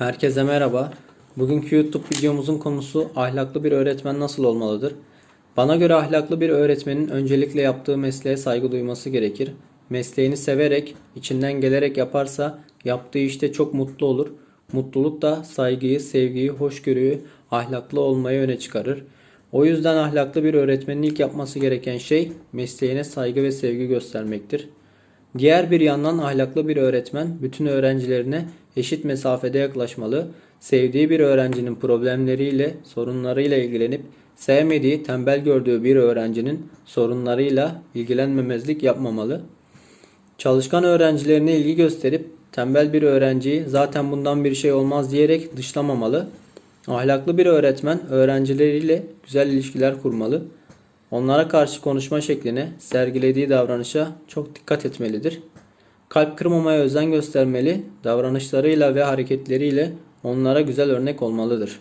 Herkese merhaba. Bugünkü YouTube videomuzun konusu ahlaklı bir öğretmen nasıl olmalıdır? Bana göre ahlaklı bir öğretmenin öncelikle yaptığı mesleğe saygı duyması gerekir. Mesleğini severek, içinden gelerek yaparsa yaptığı işte çok mutlu olur. Mutluluk da saygıyı, sevgiyi, hoşgörüyü, ahlaklı olmayı öne çıkarır. O yüzden ahlaklı bir öğretmenin ilk yapması gereken şey mesleğine saygı ve sevgi göstermektir. Diğer bir yandan ahlaklı bir öğretmen bütün öğrencilerine eşit mesafede yaklaşmalı, sevdiği bir öğrencinin problemleriyle, sorunlarıyla ilgilenip sevmediği, tembel gördüğü bir öğrencinin sorunlarıyla ilgilenmemezlik yapmamalı. Çalışkan öğrencilerine ilgi gösterip tembel bir öğrenciyi zaten bundan bir şey olmaz diyerek dışlamamalı. Ahlaklı bir öğretmen öğrencileriyle güzel ilişkiler kurmalı. Onlara karşı konuşma şekline, sergilediği davranışa çok dikkat etmelidir. Kalp kırmamaya özen göstermeli, davranışlarıyla ve hareketleriyle onlara güzel örnek olmalıdır.